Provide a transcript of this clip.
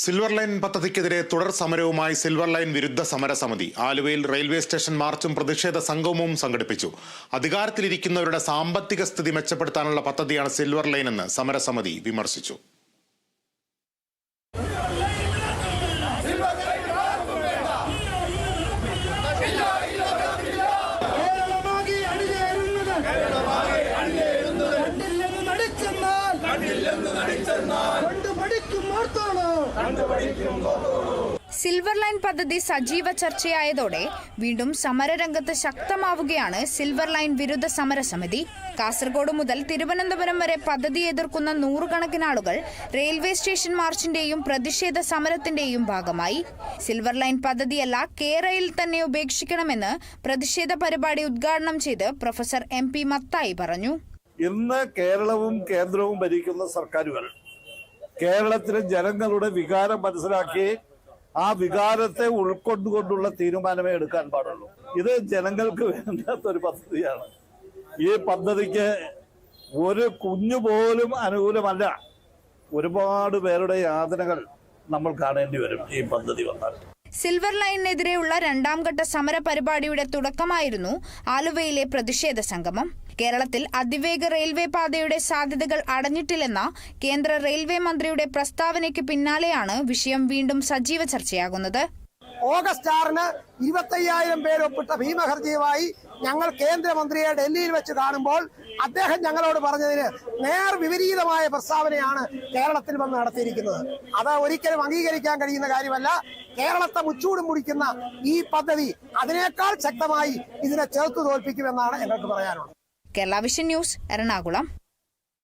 Silver line പദ്ധതിക്കെതിരെ തുടർ സമരവുമായി silver line വിരുദ്ധ സമരസമിതി. ആലുവയിൽ റെയിൽവേ സ്റ്റേഷൻ മാർച്ചും പ്രതിഷേധ സംഗമവും സംഘടിപ്പിച്ചു. അധികാരത്തിലിരിക്കുന്നവരുടെ സാമ്പത്തിക സ്ഥിതി മെച്ചപ്പെടുത്താനുള്ള പദ്ധതിയാണ് സിൽവർ ലൈൻ എന്ന് സമരസമിതി വിമർശിച്ചു. സിൽവർ ലൈൻ പദ്ധതി സജീവ ചർച്ചയായതോടെ വീണ്ടും സമരരംഗത്ത് ശക്തമാവുകയാണ് സിൽവർ ലൈൻ വിരുദ്ധ സമരസമിതി കാസർഗോഡ് മുതൽ തിരുവനന്തപുരം വരെ പദ്ധതി എതിർക്കുന്ന നൂറുകണക്കിന് ആളുകൾ റെയിൽവേ സ്റ്റേഷൻ മാർച്ചിന്റെയും പ്രതിഷേധ സമരത്തിന്റെയും ഭാഗമായി. സിൽവർ ലൈൻ പദ്ധതിയല്ല കേരയിൽ തന്നെ ഉപേക്ഷിക്കണമെന്ന് പ്രതിഷേധ പരിപാടി ഉദ്ഘാടനം ചെയ്ത് പ്രൊഫസർ എം പി മത്തായി പറഞ്ഞു. ഇന്ന് കേരളവും കേന്ദ്രവും ഭരിക്കുന്ന സർക്കാരുകൾ കേരളത്തിലെ ജനങ്ങളുടെ വികാരം മനസ്സിലാക്കി ആ വികാരത്തെ ഉൾക്കൊണ്ടുകൊണ്ടുള്ള തീരുമാനമേ എടുക്കാൻ പാടുള്ളൂ. ഇത് ജനങ്ങൾക്ക് വേണ്ടാത്ത ഒരു പദ്ധതിയാണ്. ഈ പദ്ധതിക്ക് ഒരു കുഞ്ഞുപോലും അനുകൂലമല്ല. ഒരുപാട് പേരുടെ യാതനകൾ നമ്മൾ കാണേണ്ടി വരും ഈ പദ്ധതി വന്നാൽ. സിൽവർ ലൈനിനെതിരെയുള്ള രണ്ടാം ഘട്ട സമര പരിപാടിയുടെ തുടക്കമായിരുന്നു ആലുവയിലെ പ്രതിഷേധ സംഗമം. കേരളത്തിൽ അതിവേഗ റെയിൽവേ പാതയുടെ സാധ്യതകൾ അടഞ്ഞിട്ടില്ലെന്ന കേന്ദ്ര റെയിൽവേ മന്ത്രിയുടെ പ്രസ്താവനയ്ക്ക് പിന്നാലെയാണ് വിഷയം വീണ്ടും സജീവ ചർച്ചയാകുന്നത്. ഓഗസ്റ്റ് ആറിന് ഇരുപത്തയ്യായിരം പേര് ഒപ്പിട്ട ഭീമഹർജിയുമായി ഞങ്ങൾ കേന്ദ്രമന്ത്രിയെ ഡൽഹിയിൽ വെച്ച് കാണുമ്പോൾ അദ്ദേഹം ഞങ്ങളോട് പറഞ്ഞതിന് നേർ വിപരീതമായ പ്രസ്താവനയാണ് കേരളത്തിൽ വന്ന് നടത്തിയിരിക്കുന്നത്. അത് ഒരിക്കലും അംഗീകരിക്കാൻ കഴിയുന്ന കാര്യമല്ല. കേരളത്തെ മുച്ചൂടും മുടിക്കുന്ന ഈ പദ്ധതി അതിനേക്കാൾ ശക്തമായി ഇതിനെ ചേർത്ത് തോൽപ്പിക്കുമെന്നാണ് ഞങ്ങൾക്ക് പറയാനുള്ളത്. Kerala vision news Ernakulam